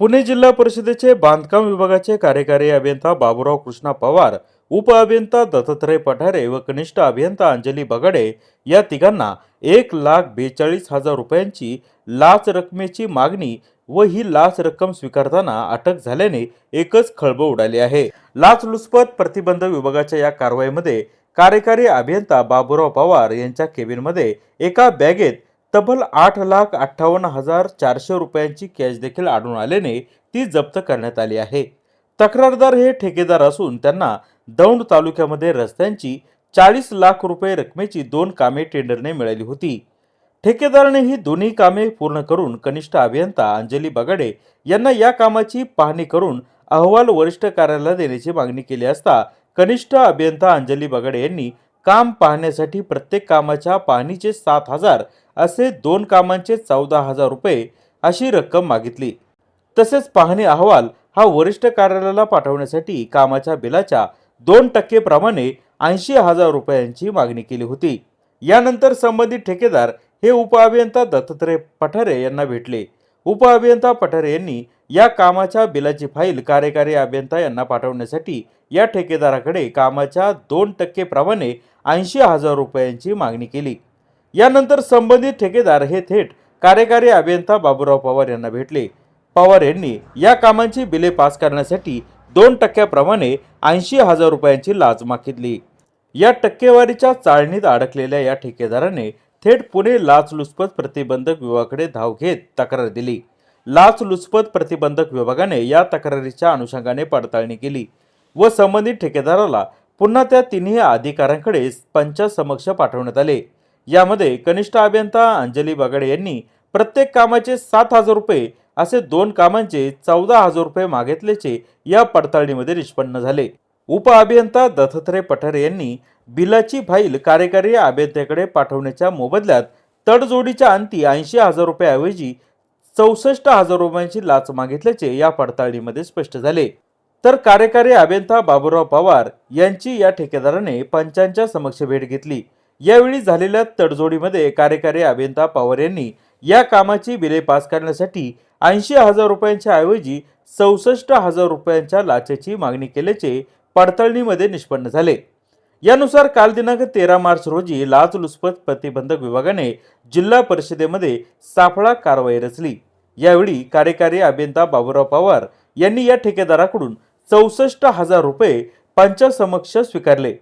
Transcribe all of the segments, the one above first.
पुणे जिल्हा परिषदेचे बांधकाम विभागाचे कार्यकारी अभियंता बाबुराव कृष्णा पवार उप अभियंता दत्तात्रय पठारे व कनिष्ठ अभियंता अंजली बगाडे या तिघांना एक लाख बेचाळीस हजार रुपयांची लाच रकमेची मागणी व ही लाच रक्कम स्वीकारताना अटक झाल्याने एकच खळबळ उडाली आहे. लाचलुचपत प्रतिबंध विभागाच्या या कारवाईमध्ये कार्यकारी अभियंता बाबुराव पवार यांच्या केबिनमध्ये एका बॅगेत तब्बल आठ लाख अठ्ठावन्न हजार चारशे रुपयांची कॅश देखील आढळून आल्याने ती जप्त करण्यात आली आहे. तक्रारदार हे ठेकेदार असून त्यांना दौंड तालुक्यामध्ये रस्त्यांची चाळीस लाख रुपये रकमेची दोन कामे टेंडरने मिळाली होती. ठेकेदाराने ही दोन्ही कामे पूर्ण करून कनिष्ठ अभियंता अंजली बगाडे यांना या कामाची पाहणी करून अहवाल वरिष्ठ कार्यालयाला देण्याची मागणी केली असता कनिष्ठ अभियंता अंजली बगाडे यांनी काम पाहण्यासाठी प्रत्येक कामाच्या पाहणीचे सात हजार असे दोन कामांचे चौदा हजार रुपये अशी रक्कम मागितली. तसेच पाहणी अहवाल हा वरिष्ठ कार्यालयाला पाठवण्यासाठी कामाच्या बिलाच्या दोन टक्के प्रमाणे ऐंशी हजार रुपयांची मागणी केली होती. यानंतर संबंधित ठेकेदार हे उपअभियंता दत्तात्रय पठारे यांना भेटले. उपअभियंता पठारे यांनी या कामाच्या बिलाची फाईल कार्यकारी अभियंता यांना पाठवण्यासाठी या ठेकेदाराकडे कामाच्या दोन टक्के प्रमाणे ऐंशी हजार रुपयांची मागणी केली. यानंतर संबंधित ठेकेदार हे थेट कार्यकारी अभियंता बाबूराव पवार यांना भेटले. पवार यांनी या कामांची बिले पास करण्यासाठी दोन टक्क्याप्रमाणे ऐंशी हजार रुपयांची लाच मागितली. या टक्केवारीच्या चाळणीत अडकलेल्या या ठेकेदाराने थेट पुणे लाचलुचपत प्रतिबंधक विभागाकडे धाव घेत तक्रार दिली. लाचलुचपत प्रतिबंधक विभागाने या तक्रारीच्या अनुषंगाने पडताळणी केली व संबंधित ठेकेदाराला पुन्हा त्या तिन्ही अधिकाऱ्यांकडे पंचासमक्ष पाठवण्यात आले. यामध्ये कनिष्ठ अभियंता अंजली बागडे यांनी प्रत्येक कामाचे सात हजार रुपये असे दोन कामांचे चौदा हजार रुपये मागितल्याचे या पडताळणीमध्ये निष्पन्न झाले. उप अभियंता दत्तात्रय पठारे यांनी बिलाची फाईल कार्यकारी अभियंत्याकडे पाठवण्याच्या मोबदल्यात तडजोडीच्या अंती ऐंशी हजार रुपयाऐवजी चौसष्ट हजार रुपयांची लाच मागितल्याचे या पडताळणीमध्ये स्पष्ट झाले. तर कार्यकारी अभियंता बाबूराव पवार यांची या ठेकेदाराने पंचांच्या समक्ष भेट घेतली. यावेळी झालेल्या तडजोडीमध्ये कार्यकारी अभियंता पवार यांनी या कामाची बिले पास करण्यासाठी ऐंशी हजार रुपयांच्या ऐवजी चौसष्ट हजार रुपयांच्या लाचेची मागणी केल्याचे पडताळणीमध्ये निष्पन्न झाले. यानुसार काल दिनांक तेरा मार्च रोजी लाचलुचपत प्रतिबंधक विभागाने जिल्हा परिषदेमध्ये सापळा कारवाई रचली. यावेळी कार्यकारी अभियंता बाबूराव पवार यांनी या ठेकेदाराकडून चौसष्ट हजार रुपये पंचासमक्ष स्वीकारले.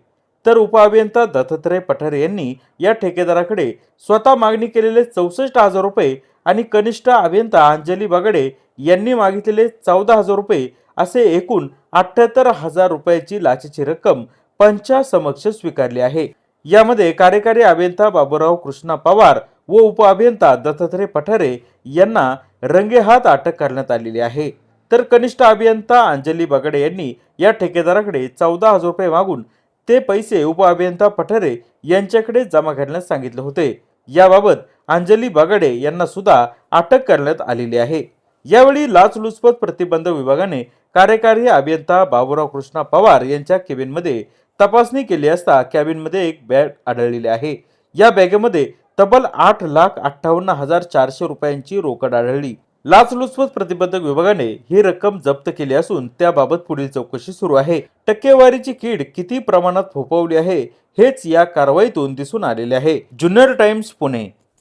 तर उपअभियंता दत्तात्रय पठारे यांनी या ठेकेदाराकडे स्वतः मागणी केलेले चौसष्ट हजार रुपये आणि कनिष्ठ अभियंता अंजली बागडे यांनी मागितलेले चौदा हजार रुपये असे एकूण अठ्ठ्याहत्तर हजार रुपयाची लाचेची रक्कम पंचासमक्ष स्वीकारली आहे. यामध्ये कार्यकारी अभियंता बाबूराव कृष्णा पवार व उपअभियंता दत्तात्रय पठारे यांना रंगेहात अटक करण्यात आलेली आहे. तर कनिष्ठ अभियंता अंजली बगडे यांनी या ठेकेदाराकडे चौदा हजार रुपये मागून ते पैसे उपअभियंता पठारे यांच्याकडे जमा करण्यास सांगितले होते. याबाबत अंजली बागडे यांना सुद्धा अटक करण्यात आलेली आहे. यावेळी लाचलुचपत प्रतिबंध विभागाने कार्यकारी अभियंता बाबूराव कृष्णा पवार यांच्या केबिनमध्ये तपासणी केली असता कॅबिनमध्ये एक बॅग आढळलेली आहे. या बॅगेमध्ये तब्बल आठ लाख अठ्ठावन्न हजार चारशे रुपयांची रोकड आढळली. लाचलुचपत प्रतिबंधक विभागाने ही रक्कम जप्त केली असून त्याबाबत पुढील चौकशी सुरू आहे. टक्केवारीची कीड किती प्रमाणात फोपवली आहे हेच या कारवाईतून दिसून आलेले आहे. जुन्नर टाइम्स पुणे.